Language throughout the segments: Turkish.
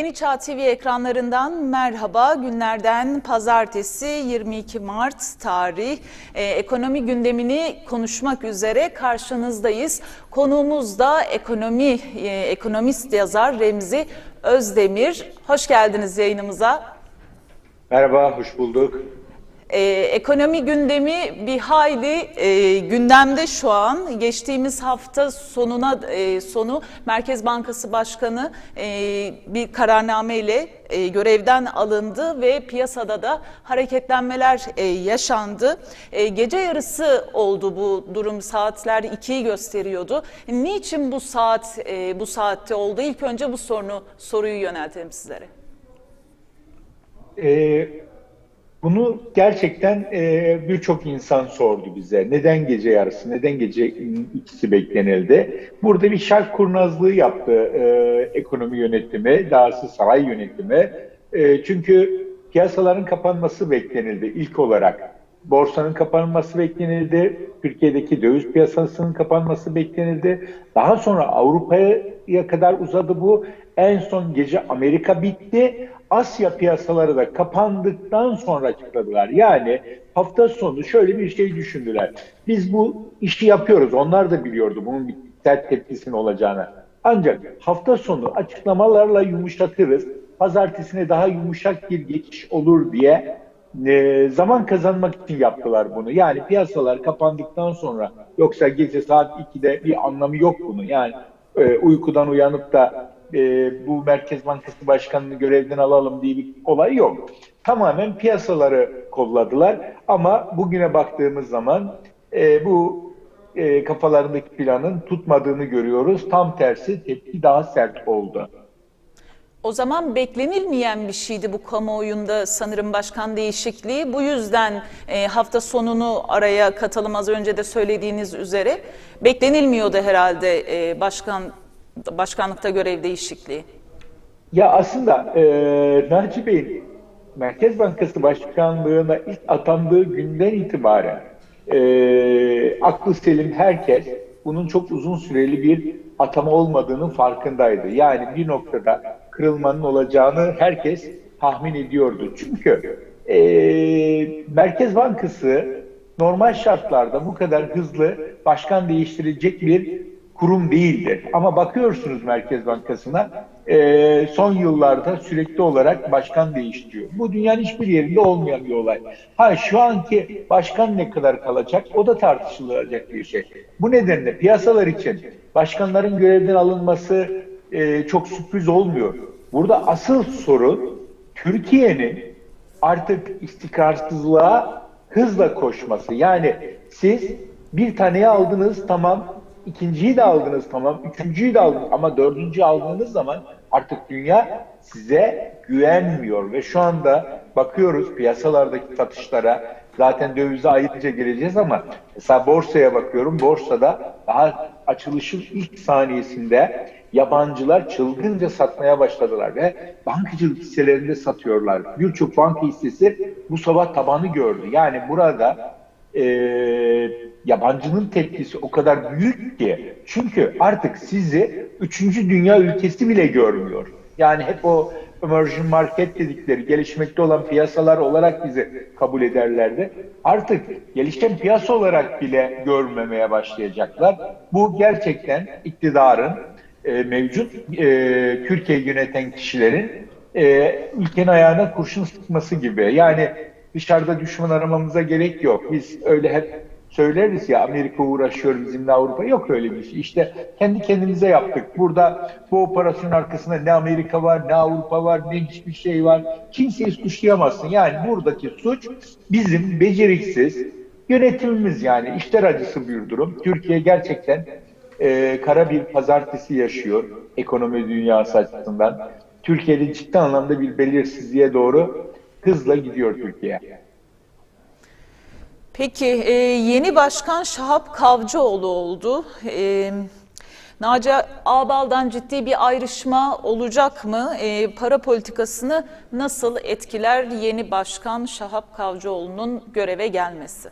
Yeni Çağ TV ekranlarından merhaba. Günlerden pazartesi 22 Mart tarih Ee, ekonomi gündemini konuşmak üzere karşınızdayız. Konuğumuz da ekonomi e, ekonomist yazar Remzi Özdemir. Hoş geldiniz yayınımıza. Merhaba, hoş bulduk. Ee, ekonomi gündemi bir hayli e, gündemde şu an. Geçtiğimiz hafta sonuna e, sonu Merkez Bankası Başkanı e, bir kararname ile e, görevden alındı ve piyasada da hareketlenmeler e, yaşandı. E, gece yarısı oldu bu durum. Saatler 2'yi gösteriyordu. Niçin bu saat e, bu saatte oldu? İlk önce bu sorunu soruyu yöneltelim sizlere. Ee, bunu gerçekten e, birçok insan sordu bize. Neden gece yarısı, neden gece ikisi beklenildi? Burada bir şark kurnazlığı yaptı e, ekonomi yönetimi, dahası saray yönetimi. E, çünkü piyasaların kapanması beklenildi ilk olarak. Borsanın kapanması beklenildi. Türkiye'deki döviz piyasasının kapanması beklenildi. Daha sonra Avrupa'ya kadar uzadı bu. En son gece Amerika bitti. Asya piyasaları da kapandıktan sonra açıkladılar. Yani hafta sonu şöyle bir şey düşündüler. Biz bu işi yapıyoruz. Onlar da biliyordu bunun bir sert tepkisinin olacağını. Ancak hafta sonu açıklamalarla yumuşatırız. Pazartesine daha yumuşak bir geçiş olur diye e, zaman kazanmak için yaptılar bunu. Yani piyasalar kapandıktan sonra yoksa gece saat 2'de bir anlamı yok bunun. Yani e, uykudan uyanıp da e, bu Merkez Bankası Başkanı'nı görevden alalım diye bir olay yok. Tamamen piyasaları kolladılar ama bugüne baktığımız zaman e, bu e, kafalarındaki planın tutmadığını görüyoruz. Tam tersi tepki daha sert oldu. O zaman beklenilmeyen bir şeydi bu kamuoyunda sanırım başkan değişikliği. Bu yüzden e, hafta sonunu araya katalım az önce de söylediğiniz üzere. Beklenilmiyordu herhalde e, başkan başkanlıkta görev değişikliği. Ya aslında e, Naci Bey'in Merkez Bankası Başkanlığı'na ilk atandığı günden itibaren e, aklı selim herkes bunun çok uzun süreli bir atama olmadığının farkındaydı. Yani bir noktada kırılmanın olacağını herkes tahmin ediyordu. Çünkü e, Merkez Bankası normal şartlarda bu kadar hızlı başkan değiştirecek bir kurum değildir. Ama bakıyorsunuz Merkez Bankası'na e, son yıllarda sürekli olarak başkan değiştiriyor. Bu dünyanın hiçbir yerinde olmayan bir olay. Ha şu anki başkan ne kadar kalacak o da tartışılacak bir şey. Bu nedenle piyasalar için başkanların görevden alınması e, çok sürpriz olmuyor. Burada asıl sorun Türkiye'nin artık istikrarsızlığa hızla koşması. Yani siz bir taneyi aldınız tamam ikinciyi de aldınız tamam, üçüncüyü de aldınız. Ama dördüncüyü aldığınız zaman artık dünya size güvenmiyor. Ve şu anda bakıyoruz piyasalardaki satışlara. Zaten dövize ayrıca gireceğiz ama mesela borsaya bakıyorum. Borsada daha açılışın ilk saniyesinde yabancılar çılgınca satmaya başladılar ve bankacılık hisselerinde satıyorlar. Birçok banka hissesi bu sabah tabanı gördü. Yani burada e, yabancının tepkisi o kadar büyük ki çünkü artık sizi üçüncü dünya ülkesi bile görmüyor. Yani hep o emerging market dedikleri gelişmekte olan piyasalar olarak bizi kabul ederlerdi. Artık gelişen piyasa olarak bile görmemeye başlayacaklar. Bu gerçekten iktidarın e, mevcut e, Türkiye yöneten kişilerin e, ülkenin ayağına kurşun sıkması gibi. Yani dışarıda düşman aramamıza gerek yok. Biz öyle hep söyleriz ya Amerika uğraşıyor bizimle Avrupa. Yok öyle bir şey. İşte kendi kendimize yaptık. Burada bu operasyonun arkasında ne Amerika var, ne Avrupa var, ne hiçbir şey var. Kimseyi suçlayamazsın. Yani buradaki suç bizim beceriksiz yönetimimiz yani. işler acısı bir durum. Türkiye gerçekten e, kara bir pazartesi yaşıyor ekonomi dünyası açısından. Türkiye'de ciddi anlamda bir belirsizliğe doğru hızla gidiyor Türkiye. Peki e, yeni başkan Şahap Kavcıoğlu oldu. E, Naci Ağbal'dan ciddi bir ayrışma olacak mı? E, para politikasını nasıl etkiler yeni başkan Şahap Kavcıoğlu'nun göreve gelmesi?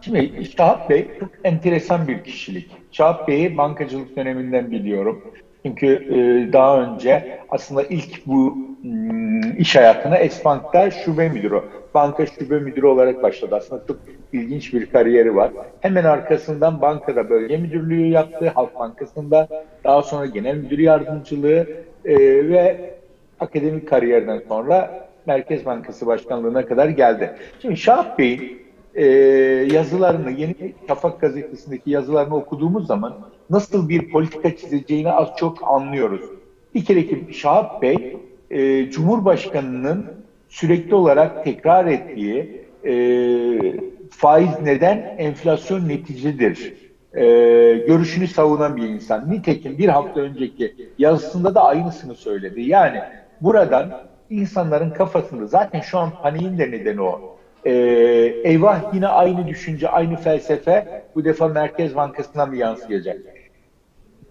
Şimdi Şahap Bey çok enteresan bir kişilik. Şahap Bey'i bankacılık döneminden biliyorum. Çünkü e, daha önce aslında ilk bu m, iş hayatına Esbank'ta şube müdürü, banka şube müdürü olarak başladı. Aslında çok ilginç bir kariyeri var. Hemen arkasından bankada bölge müdürlüğü yaptı, Halk Bankası'nda. Daha sonra genel müdür yardımcılığı e, ve akademik kariyerden sonra Merkez Bankası Başkanlığı'na kadar geldi. Şimdi Şahap Bey'in e, yazılarını, Yeni Şafak gazetesindeki yazılarını okuduğumuz zaman nasıl bir politika çizeceğini az çok anlıyoruz. Bir kere ki Şahap Bey, e, Cumhurbaşkanı'nın sürekli olarak tekrar ettiği e, faiz neden enflasyon neticedir e, görüşünü savunan bir insan. Nitekim bir hafta önceki yazısında da aynısını söyledi. Yani buradan insanların kafasında zaten şu an paniğin de nedeni o. Ee, eyvah yine aynı düşünce, aynı felsefe bu defa Merkez Bankası'na mı yansıyacak?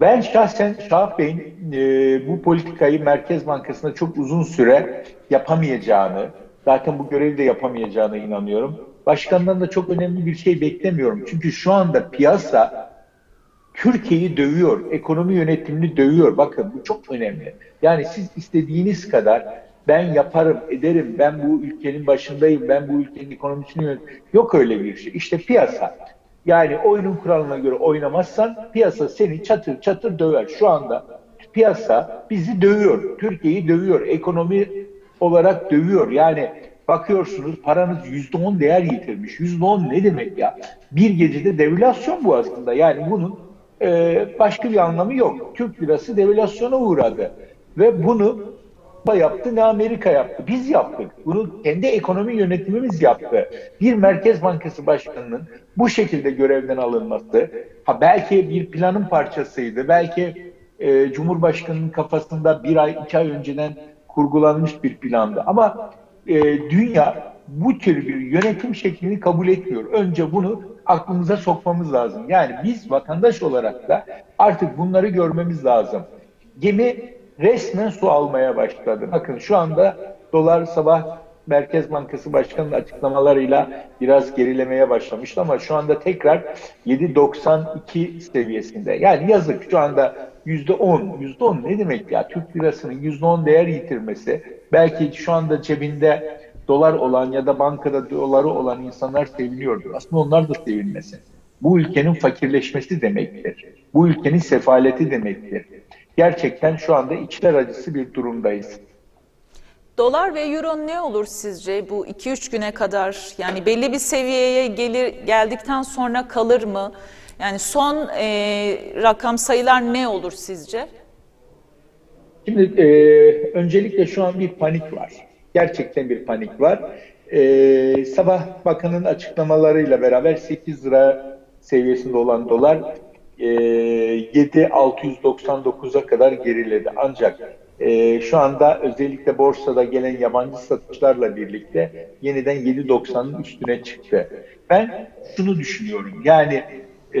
Ben şahsen Şahap Bey'in e, bu politikayı Merkez Bankası'nda çok uzun süre yapamayacağını, zaten bu görevi de yapamayacağına inanıyorum. Başkandan da çok önemli bir şey beklemiyorum. Çünkü şu anda piyasa Türkiye'yi dövüyor, ekonomi yönetimini dövüyor. Bakın bu çok önemli. Yani siz istediğiniz kadar ben yaparım, ederim, ben bu ülkenin başındayım, ben bu ülkenin ekonomisini yönetirim. Yok öyle bir şey. İşte piyasa. Yani oyunun kuralına göre oynamazsan piyasa seni çatır çatır döver. Şu anda piyasa bizi dövüyor. Türkiye'yi dövüyor. Ekonomi olarak dövüyor. Yani bakıyorsunuz paranız yüzde on değer yitirmiş. Yüzde on ne demek ya? Bir gecede devalüasyon bu aslında. Yani bunun e, başka bir anlamı yok. Türk lirası devalüasyona uğradı. Ve bunu da yaptı ne Amerika yaptı. Biz yaptık. Bunu kendi ekonomi yönetimimiz yaptı. Bir Merkez Bankası Başkanı'nın bu şekilde görevden alınması ha belki bir planın parçasıydı. Belki e, Cumhurbaşkanı'nın kafasında bir ay, iki ay önceden kurgulanmış bir plandı. Ama e, dünya bu tür bir yönetim şeklini kabul etmiyor. Önce bunu aklımıza sokmamız lazım. Yani biz vatandaş olarak da artık bunları görmemiz lazım. Gemi resmen su almaya başladı. Bakın şu anda dolar sabah Merkez Bankası Başkanı'nın açıklamalarıyla biraz gerilemeye başlamıştı ama şu anda tekrar 7.92 seviyesinde. Yani yazık şu anda %10, %10 ne demek ya? Türk lirasının %10 değer yitirmesi belki şu anda cebinde dolar olan ya da bankada doları olan insanlar seviniyordur. Aslında onlar da sevinmesin. Bu ülkenin fakirleşmesi demektir. Bu ülkenin sefaleti demektir. Gerçekten şu anda içler acısı bir durumdayız. Dolar ve euro ne olur sizce bu 2-3 güne kadar? Yani belli bir seviyeye gelir geldikten sonra kalır mı? Yani son e, rakam sayılar ne olur sizce? Şimdi e, öncelikle şu an bir panik var. Gerçekten bir panik var. E, sabah bakanın açıklamalarıyla beraber 8 lira seviyesinde olan dolar e, 7.699'a kadar geriledi. Ancak e, şu anda özellikle borsada gelen yabancı satışlarla birlikte yeniden 7.90'ın üstüne çıktı. Ben şunu düşünüyorum. Yani e,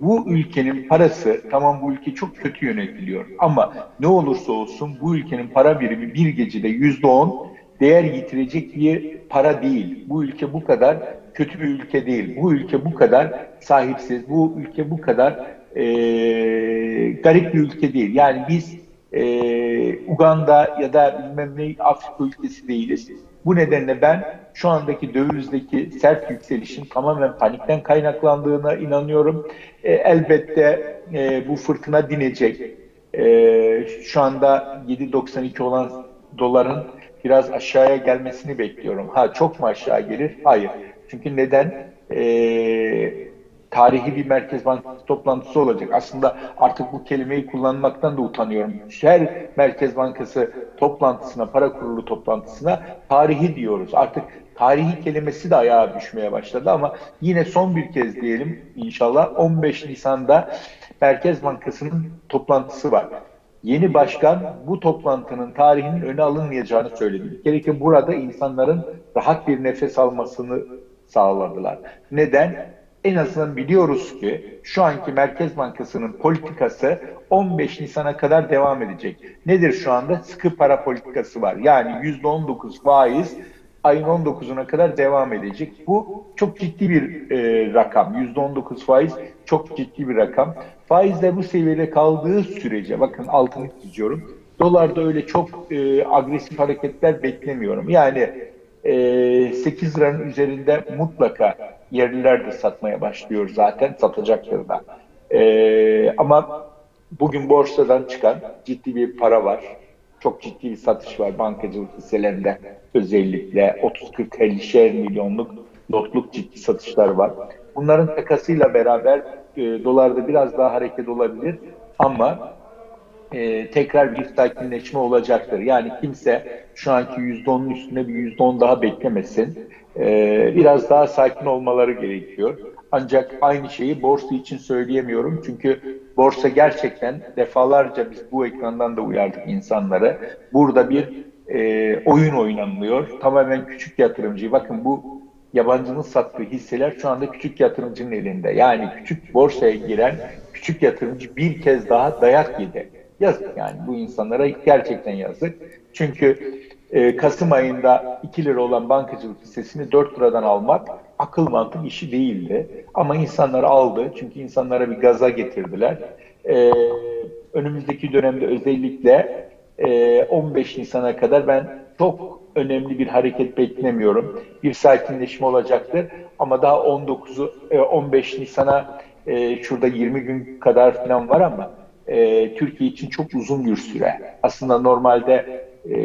bu ülkenin parası tamam bu ülke çok kötü yönetiliyor ama ne olursa olsun bu ülkenin para birimi bir gecede yüzde on değer yitirecek bir para değil. Bu ülke bu kadar kötü bir ülke değil. Bu ülke bu kadar sahipsiz. Bu ülke bu kadar e, garip bir ülke değil. Yani biz e, Uganda ya da bilmem ne Afrika ülkesi değiliz. Bu nedenle ben şu andaki dövizdeki sert yükselişin tamamen panikten kaynaklandığına inanıyorum. E, elbette e, bu fırtına dinecek. E, şu anda 7.92 olan doların biraz aşağıya gelmesini bekliyorum. Ha çok mu aşağı gelir? Hayır. Çünkü neden? E, tarihi bir Merkez Bankası toplantısı olacak. Aslında artık bu kelimeyi kullanmaktan da utanıyorum. Her Merkez Bankası toplantısına, para kurulu toplantısına tarihi diyoruz. Artık tarihi kelimesi de ayağa düşmeye başladı ama yine son bir kez diyelim inşallah 15 Nisan'da Merkez Bankası'nın toplantısı var. Yeni başkan bu toplantının tarihinin öne alınmayacağını söyledi. Bir ki burada insanların rahat bir nefes almasını sağladılar. Neden? En azından biliyoruz ki şu anki Merkez Bankası'nın politikası 15 Nisan'a kadar devam edecek. Nedir şu anda? Sıkı para politikası var. Yani %19 faiz ayın 19'una kadar devam edecek. Bu çok ciddi bir e, rakam. %19 faiz çok ciddi bir rakam. Faizler bu seviyede kaldığı sürece bakın altını çiziyorum. Dolarda öyle çok e, agresif hareketler beklemiyorum. Yani e, 8 liranın üzerinde mutlaka yerliler de satmaya başlıyor zaten. Satacaktır da. E, ama bugün borsadan çıkan ciddi bir para var. Çok ciddi bir satış var bankacılık hisselerinde özellikle 30-40-50'şer milyonluk lotluk ciddi satışlar var. Bunların takasıyla beraber e, dolarda biraz daha hareket olabilir ama e, tekrar bir sakinleşme olacaktır. Yani kimse şu anki %10'un üstüne bir %10 daha beklemesin. E, biraz daha sakin olmaları gerekiyor. Ancak aynı şeyi borsa için söyleyemiyorum. Çünkü borsa gerçekten defalarca biz bu ekrandan da uyardık insanları. Burada bir e, oyun oynanılıyor. Tamamen küçük yatırımcı. Bakın bu yabancının sattığı hisseler şu anda küçük yatırımcının elinde. Yani küçük borsaya giren küçük yatırımcı bir kez daha dayak yedi. Yazık yani bu insanlara gerçekten yazık. Çünkü e, Kasım ayında 2 lira olan bankacılık hissesini 4 liradan almak akıl mantık işi değildi. Ama insanlar aldı çünkü insanlara bir gaza getirdiler. E, önümüzdeki dönemde özellikle e, 15 Nisan'a kadar ben çok önemli bir hareket beklemiyorum. Bir sakinleşme olacaktır ama daha 19'u 15 Nisan'a e, şurada 20 gün kadar falan var ama e, Türkiye için çok uzun bir süre. Aslında normalde e,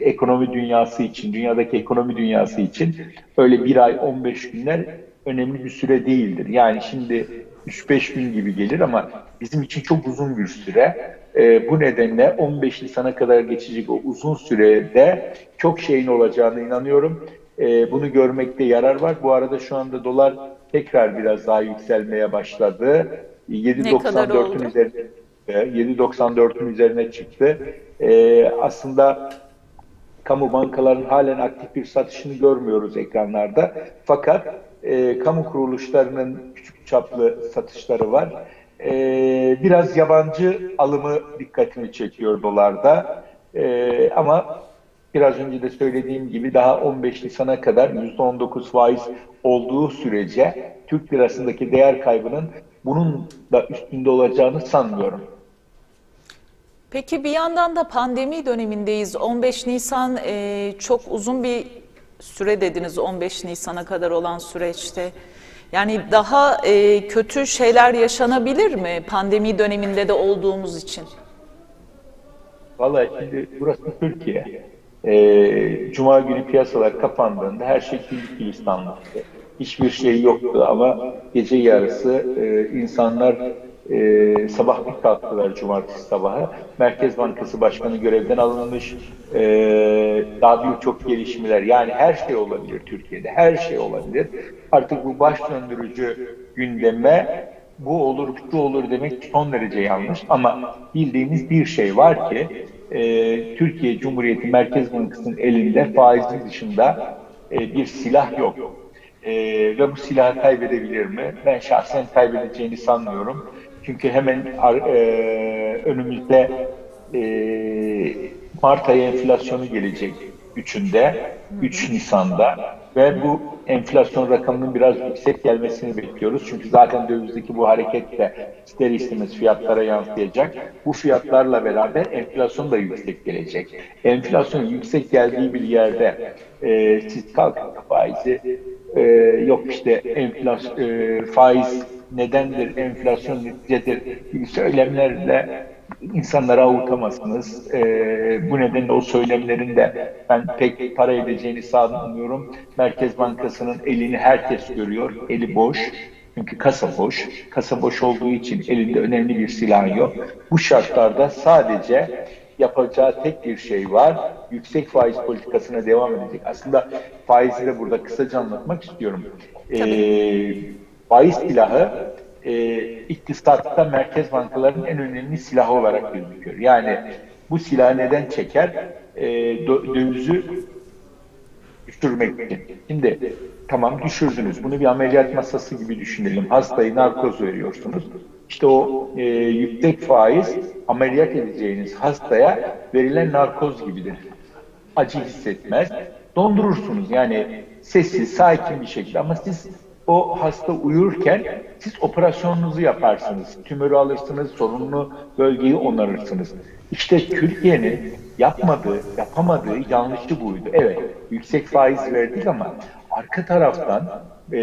ekonomi dünyası için, dünyadaki ekonomi dünyası için öyle bir ay 15 günler önemli bir süre değildir. Yani şimdi 3-5 gün gibi gelir ama bizim için çok uzun bir süre. E, bu nedenle 15 Nisan'a kadar geçecek o uzun sürede çok şeyin olacağına inanıyorum. E, bunu görmekte yarar var. Bu arada şu anda dolar tekrar biraz daha yükselmeye başladı. 7.94'ün üzerine 7.94'ün üzerine çıktı. Ee, aslında kamu bankaların halen aktif bir satışını görmüyoruz ekranlarda. Fakat e, kamu kuruluşlarının küçük çaplı satışları var. E, biraz yabancı alımı dikkatimi çekiyor dolarda. E, ama biraz önce de söylediğim gibi daha 15 Nisan'a kadar %19 faiz olduğu sürece Türk lirasındaki değer kaybının bunun da üstünde olacağını sanmıyorum. Peki bir yandan da pandemi dönemindeyiz. 15 Nisan e, çok uzun bir süre dediniz 15 Nisan'a kadar olan süreçte. Yani daha e, kötü şeyler yaşanabilir mi pandemi döneminde de olduğumuz için? Vallahi şimdi burası Türkiye. E, Cuma günü piyasalar kapandığında her şey gülistanlıktı. Hiçbir şey yoktu ama gece yarısı e, insanlar e, sabah bir kalktılar cumartesi sabahı. Merkez Bankası Başkanı görevden alınmış. E, daha birçok gelişmeler yani her şey olabilir Türkiye'de. Her şey olabilir. Artık bu baş döndürücü gündeme bu olur, şu olur demek son derece yanlış. Ama bildiğimiz bir şey var ki e, Türkiye Cumhuriyeti Merkez Bankası'nın elinde faizin dışında e, bir silah yok. E, ve bu silahı kaybedebilir mi? Ben şahsen kaybedeceğini sanmıyorum. Çünkü hemen e, önümüzde e, Mart ayı enflasyonu gelecek üçünde, 3 Nisan'da ve bu enflasyon rakamının biraz yüksek gelmesini bekliyoruz. Çünkü zaten dövizdeki bu hareket de ister istemez fiyatlara yansıyacak. Bu fiyatlarla beraber enflasyon da yüksek gelecek. Enflasyon yüksek geldiği bir yerde e, siz kalkın faizi e, yok işte enflasyon e, faiz nedendir, enflasyon neticedir söylemlerle insanlara avutamazsınız. E, bu nedenle o söylemlerin de ben pek para edeceğini sanmıyorum. Merkez Bankası'nın elini herkes görüyor, eli boş. Çünkü kasa boş. Kasa boş olduğu için elinde önemli bir silah yok. Bu şartlarda sadece yapacağı tek bir şey var. Yüksek faiz politikasına devam edecek. Aslında faizi de burada kısaca anlatmak istiyorum. Ee, faiz silahı e, iktisatta merkez bankalarının en önemli silahı olarak gözüküyor. Yani bu silah neden çeker? E, dövizi düşürmek için. Şimdi tamam düşürdünüz. Bunu bir ameliyat masası gibi düşünelim. Hastayı narkoz veriyorsunuz. İşte o e, yüksek faiz ameliyat edeceğiniz hastaya verilen narkoz gibidir. Acı hissetmez. dondurursunuz. Yani sessiz, sakin bir şekilde ama siz o hasta uyurken siz operasyonunuzu yaparsınız. Tümörü alırsınız, sorunlu bölgeyi onarırsınız. İşte Türkiye'nin yapmadığı, yapamadığı yanlışı buydu. Evet, yüksek faiz verdik ama arka taraftan e,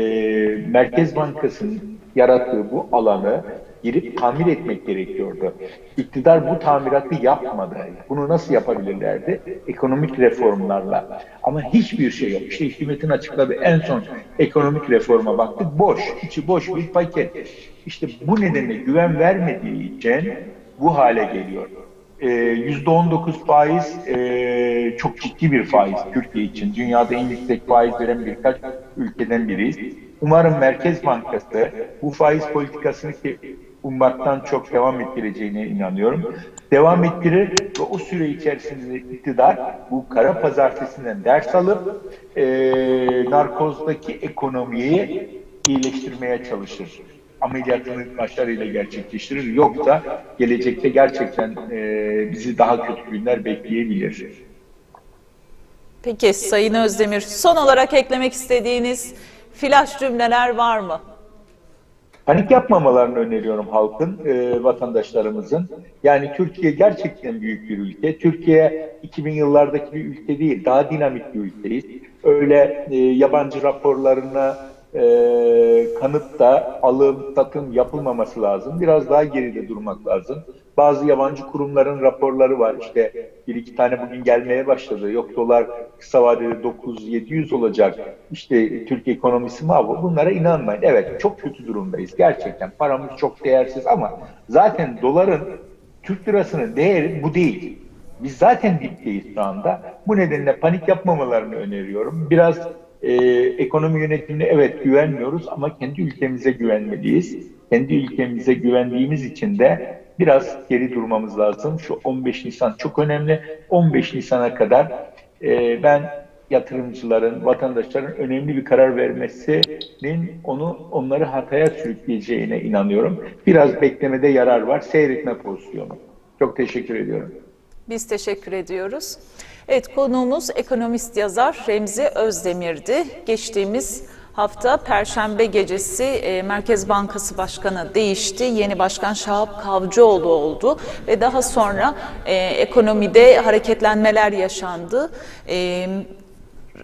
Merkez Bankası'nın yarattığı bu alanı girip tamir etmek gerekiyordu. İktidar bu tamiratı yapmadı. Bunu nasıl yapabilirlerdi? Ekonomik reformlarla. Ama hiçbir şey yok. İşte hükümetin açıkladığı en son ekonomik reforma baktık. Boş, içi boş bir paket. İşte bu nedenle güven vermediği için bu hale geliyor. Ee, %19 faiz e, çok ciddi bir faiz Türkiye için. Dünyada en yüksek faiz veren birkaç ülkeden biriyiz. Umarım Merkez Bankası bu faiz politikasını ki ummaktan çok devam ettireceğine inanıyorum. Devam ettirir ve o süre içerisinde iktidar bu kara pazartesinden ders alıp e, narkozdaki ekonomiyi iyileştirmeye çalışır. Ameliyatını başarıyla gerçekleştirir. Yoksa gelecekte gerçekten e, bizi daha kötü günler bekleyebilir. Peki Sayın Özdemir, son olarak eklemek istediğiniz flash cümleler var mı? Panik yapmamalarını öneriyorum halkın, e, vatandaşlarımızın. Yani Türkiye gerçekten büyük bir ülke. Türkiye 2000 yıllardaki bir ülke değil, daha dinamik bir ülkeyiz. Öyle e, yabancı raporlarına e, kanıp da alım, satım yapılmaması lazım. Biraz daha geride durmak lazım. Bazı yabancı kurumların raporları var. İşte bir iki tane bugün gelmeye başladı. Yok dolar kısa vadede 9-700 olacak. İşte Türk ekonomisi mahvol. Bunlara inanmayın. Evet çok kötü durumdayız. Gerçekten paramız çok değersiz ama zaten doların Türk lirasının değeri bu değil. Biz zaten dipteyiz şu anda. Bu nedenle panik yapmamalarını öneriyorum. Biraz e, ekonomi yönetimine evet güvenmiyoruz ama kendi ülkemize güvenmeliyiz. Kendi ülkemize güvendiğimiz için de biraz geri durmamız lazım. Şu 15 Nisan çok önemli. 15 Nisan'a kadar e, ben yatırımcıların, vatandaşların önemli bir karar vermesinin onu onları hataya sürükleyeceğine inanıyorum. Biraz beklemede yarar var. Seyretme pozisyonu. Çok teşekkür ediyorum. Biz teşekkür ediyoruz. Evet konuğumuz ekonomist yazar Remzi Özdemir'di. Geçtiğimiz hafta Perşembe gecesi e, Merkez Bankası Başkanı değişti. Yeni Başkan Şahap Kavcıoğlu oldu ve daha sonra e, ekonomide hareketlenmeler yaşandı. E,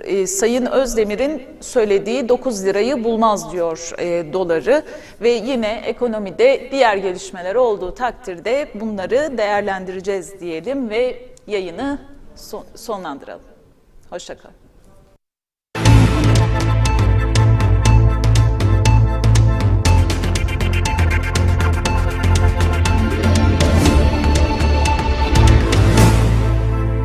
e, Sayın Özdemir'in söylediği 9 lirayı bulmaz diyor e, doları ve yine ekonomide diğer gelişmeler olduğu takdirde bunları değerlendireceğiz diyelim ve yayını son- sonlandıralım. Hoşçakalın.